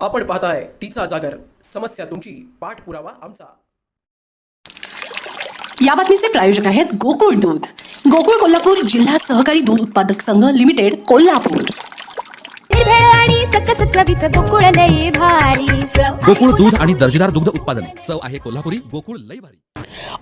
आपण पाहताय तिचा जागर. समस्या तुमची. पाठपुरावा आमचा. या बातमीचे प्रायोजक आहेत गोकुळ दूध. गोकुळ कोल्हापूर जिल्हा सहकारी दूध उत्पादक संघ लिमिटेड कोल्हापूर. निर्भेळ आणि सकस चवीचं गोकुळ लई भारी गोकुळ दूध आणि दर्जेदार दुग्ध उत्पादन. चव आहे कोल्हापुरी गोकुळ लई भारी.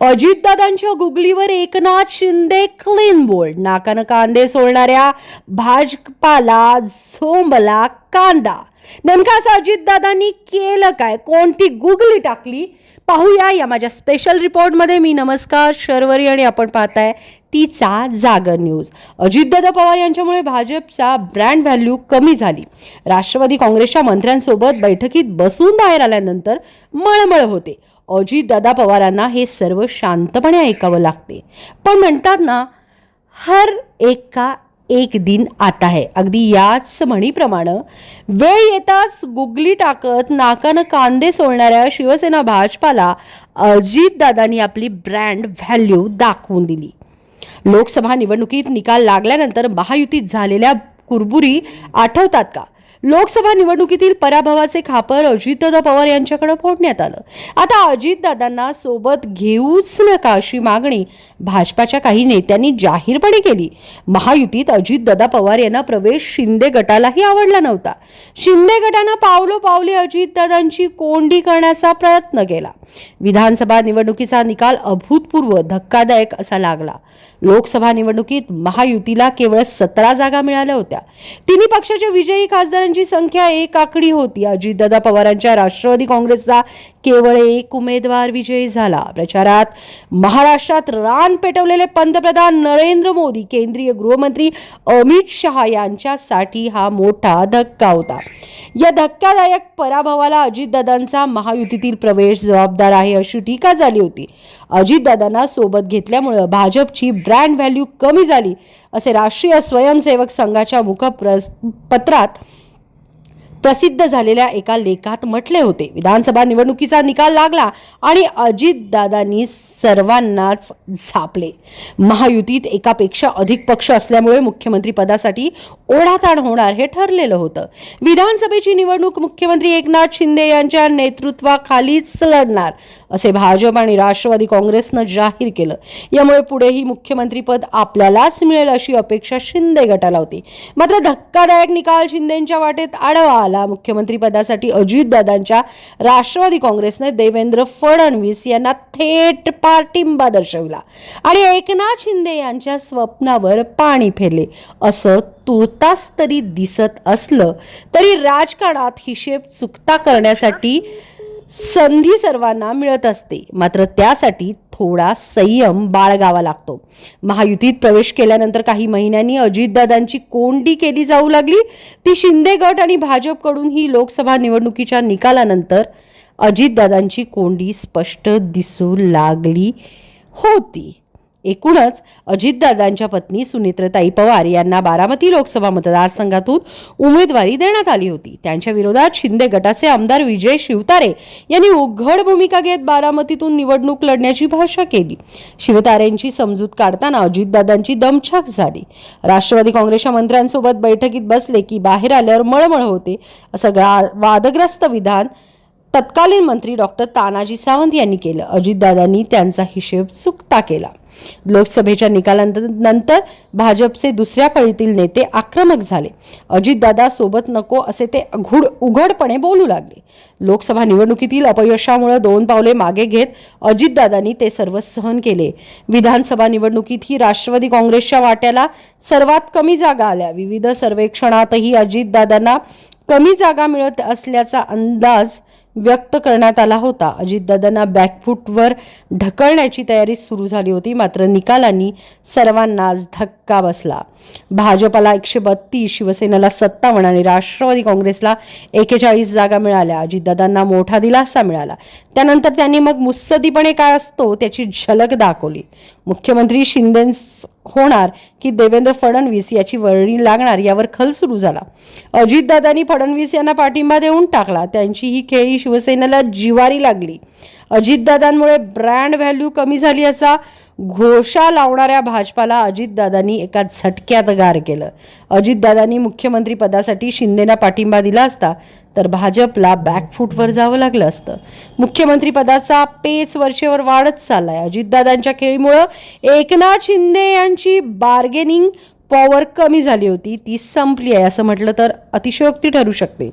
अजितदादांच्या गुगलीवर एकनाथ शिंदे क्लीन बोल्ड नाकानं कांदे सोडणाऱ्या भाजपाला झोंबला कांदा. नेमकं असं अजितदादांनी केलं काय? कोणती गुगली टाकली? पाहूया या माझ्या स्पेशल रिपोर्टमध्ये मी नमस्कार शर्वरी आणि आपण पाहताय तिचा जागर न्यूज अजितदादा पवार यांच्यामुळे भाजपचा ब्रँड व्हॅल्यू कमी झाली. राष्ट्रवादी काँग्रेसच्या मंत्र्यांसोबत बैठकीत बसून बाहेर आल्यानंतर मळमळ होते. अजितदादा पवारांना हे सर्व शांतपणे ऐकावं लागते. पण म्हणतात ना हर एक का एक दिन आता है अगदी याच म्हणीप्रमाणे वेळ येताच गुगली टाकत नाकानं कांदे सोडणाऱ्या शिवसेना भाजपाला अजितदादांनी आपली ब्रँड व्हॅल्यू दाखवून दिली. लोकसभा निवडणुकीत निकाल लागल्यानंतर महायुतीत झालेल्या कुरबुरी आठवतात का? लोकसभा निवडणुकीतील पराभवाचे खापर अजितदादा पवार यांच्याकडे फोडण्यात आलं. आता अजितदादांना सोबत घेऊच नका अशी मागणी भाजपाच्या काही नेत्यांनी जाहीरपणे केली. महायुतीत अजितदादा पवार यांना प्रवेश शिंदे गटालाही आवडला नव्हता. शिंदे गटानं पावलो पावले अजितदादांची कोंडी करण्याचा प्रयत्न केला. विधानसभा निवडणुकीचा निकाल अभूतपूर्व धक्कादायक असा लागला. लोकसभा निवडणुकीत महायुतीला केवळ सतरा जागा मिळाल्या होत्या. तिन्ही पक्षाच्या विजयी खासदार उमेदवारांची संख्या एक आकडी होती. अजितदादा पवारांच्या राष्ट्रवादी काँग्रेसचा केवळ एक उमेदवार विजयी झाला. प्रचारात महाराष्ट्रात रान पेटवलेले पंतप्रधान नरेंद्र मोदी केंद्रीय गृहमंत्री अमित शहा यांच्यासाठी हा मोठा धक्का होता. या धक्कादायक पराभवाला अजितदादांचा महायुतीतील प्रवेश जबाबदार आहे अशी टीका झाली होती. अजितदादांना सोबत घेतल्यामुळं भाजपची ब्रँड व्हॅल्यू कमी झाली असे राष्ट्रीय स्वयंसेवक संघाच्या मुखप्र पत्रात प्रसिद्ध झालेल्या एका लेखात म्हटले होते. विधानसभा निवडणुकीचा निकाल लागला आणि अजितदादांनी सर्वांनाच झापले. महायुतीत एकापेक्षा अधिक पक्ष असल्यामुळे मुख्यमंत्री पदासाठी ओढाताण होणार हे ठरलेलं होतं. विधानसभेची निवडणूक मुख्यमंत्री एकनाथ शिंदे यांच्या नेतृत्वाखालीच लढणार. असे भाजप आणि राष्ट्रवादी काँग्रेसनं जाहीर केलं. यामुळे पुढेही मुख्यमंत्रीपद आपल्यालाच मिळेल अशी अपेक्षा शिंदे गटाला होती. मात्र धक्कादायक निकाल शिंदेच्या वाटेत आढावा आला. मुख्यमंत्रीपदासाठी अजितदादांच्या राष्ट्रवादी काँग्रेसने देवेंद्र फडणवीस यांना थेट पाठिंबा दर्शविला आणि एकनाथ शिंदे यांच्या स्वप्नावर पाणी फेरले. असं तुर्तास तरी दिसत असलं तरी राजकारणात हिशेब चुकता करण्यासाठी संधी सर्वांना मिळत असते. मात्र त्यासाठी थोडा संयम बाळगावा लागतो. महायुतीत प्रवेश केल्यानंतर काही महिन्यांनी अजितदादांची कोंडी केली जाऊ लागली. ती शिंदे गट आणि भाजपकडून ही लोकसभा निवडणुकीच्या निकालानंतर अजितदादांची कोंडी स्पष्ट दिसू लागली होती. एकूणच अजितदादांच्या पत्नी सुनित्रताई पवार यांना बारामती लोकसभा मतदारसंघातून उमेदवारी देण्यात आली होती. त्यांच्या विरोधात शिंदे गटाचे आमदार विजय शिवतारे यांनी उघड भूमिका घेत बारामतीतून निवडणूक लढण्याची भाषा केली. शिवतारेंची समजूत काढताना अजितदादांची दमछाक झाली. राष्ट्रवादी काँग्रेसच्या मंत्र्यांसोबत बैठकीत बसले की बाहेर आल्यावर मळमळ होते असं वादग्रस्त विधान तत्कालीन मंत्री डॉक्टर तानाजी सावंत यांनी केलं. अजितदादांनी त्यांचा हिशेब चुकता केला. लोकसभेच्या निकालानंतर नंतर भाजपचे दुसऱ्या फळीतील नेते आक्रमक झाले. अजितदादा सोबत नको असे ते घुड उघडपणे बोलू लागले. लोकसभा निवडणुकीतील अपयशामुळे दोन पावले मागे घेत अजितदादांनी ते सर्व सहन केले. विधानसभा निवडणुकीत ही राष्ट्रवादी काँग्रेसच्या वाट्याला सर्वात कमी जागा आल्या. विविध सर्वेक्षणातही अजितदादांना कमी जागा मिळत असल्याचा अंदाज व्यक्त करण्यात आला होता. अजितदादांना बॅकफूटवर ढकलण्याची तयारी सुरू झाली होती मात्र निकालांनी सर्वांनाच धक्का बसला. भाजपला एकशे बत्तीस शिवसेनेला सत्तावन्न आणि राष्ट्रवादी काँग्रेसला एकेचाळीस जागा मिळाल्या. अजितदादांना मोठा दिलासा मिळाला. त्यानंतर त्यांनी मग मुत्सदीपणे काय असतो त्याची झलक दाखवली. मुख्यमंत्री शिंदे होणार की देवेंद्र फडणवीस याची वर्णी लागणार यावर खल सुरू झाला. अजितदादांनी फडणवीस यांना पाठिंबा देऊन टाकला. त्यांची ही खेळी शिवसेनेला जिवारी लागली. अजितदादांमुळे ब्रँड व्हॅल्यू कमी झाली असा घोषा लावणाऱ्या भाजपाला अजितदादांनी एका झटक्यात गार केलं. अजितदादांनी मुख्यमंत्री पदासाठी शिंदेना पाठिंबा दिला असता तर भाजपला बॅकफूटवर जावं लागलं असतं. मुख्यमंत्री पदाचा पेच वर्षेवर वाढत चाललाय. अजितदादांच्या खेळीमुळं एकनाथ शिंदे यांची बार्गेनिंग पॉवर कमी झाली होती. ती संपली आहे असं म्हटलं तर अतिशयोक्ती ठरू शकते.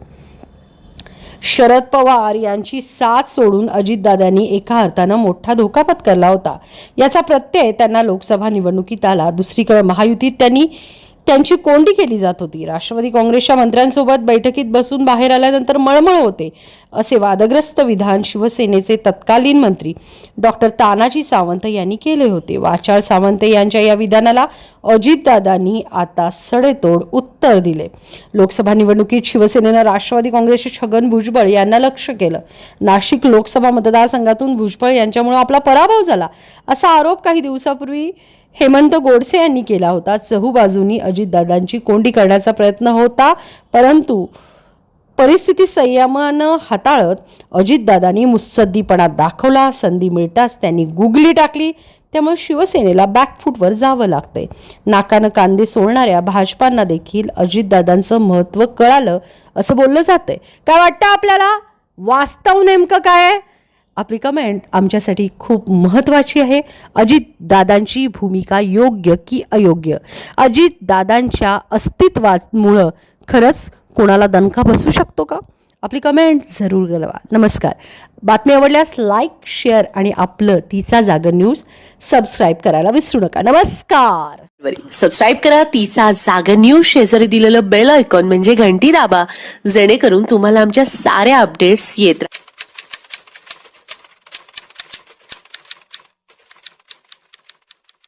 शरद पवार यांची साथ सोडून अजितदादांनी एका अर्थानं मोठा धोका पत्करला होता. याचा प्रत्यय त्यांना लोकसभा निवडणुकीत आला. दुसरीकडे महायुतीत त्यांनी त्यांची कोंडी केली जात होती. राष्ट्रवादी काँग्रेसच्या मंत्र्यांसोबत बैठकीत बसून बाहेर आल्यानंतर मळमळ होते असे वादग्रस्त विधान शिवसेनेचे तत्कालीन मंत्री डॉक्टर तानाजी सावंत यांनी केले होते. वाचाळ सावंत यांच्या या विधानाला अजितदादांनी आता सडेतोड उत्तर दिले. लोकसभा निवडणुकीत शिवसेनेनं राष्ट्रवादी काँग्रेसचे छगन भुजबळ यांना लक्ष केलं. नाशिक लोकसभा मतदारसंघातून भुजबळ यांच्यामुळे आपला पराभव झाला असा आरोप काही दिवसापूर्वी हेमंत गोडसे यांनी केला होता. चहूबाजूनी अजितदादांची कोंडी करण्याचा प्रयत्न होता. परंतु परिस्थिती संयमानं हाताळत अजितदादांनी मुत्सद्दीपणा दाखवला. संधी मिळताच त्यांनी गुगली टाकली. त्यामुळे शिवसेनेला बॅकफूटवर जावं लागतंय. नाकानं कांदे सोडणाऱ्या भाजपांना देखील अजितदादांचं महत्त्व कळालं असं बोललं जातंय. काय वाटतं आपल्याला? वास्तव नेमकं काय आहे? आपली कमेंट आमच्यासाठी खूप महत्त्वाची आहे. अजित दादांची भूमिका योग्य की अयोग्य? अजित दादांच्या अस्तित्वामुळं खरंच कोणाला दणका बसू शकतो का? आपली कमेंट जरूर कळवा नमस्कार. बातमी आवडल्यास लाईक शेअर आणि आपलं तिचा जागर न्यूज सबस्क्राईब करायला विसरू नका. नमस्कार. सबस्क्राईब करा तिचा जागर न्यूज शेजारी दिलेलं बेल आयकॉन म्हणजे घंटी दाबा. जेणेकरून तुम्हाला आमच्या साऱ्या अपडेट्स येत राहतात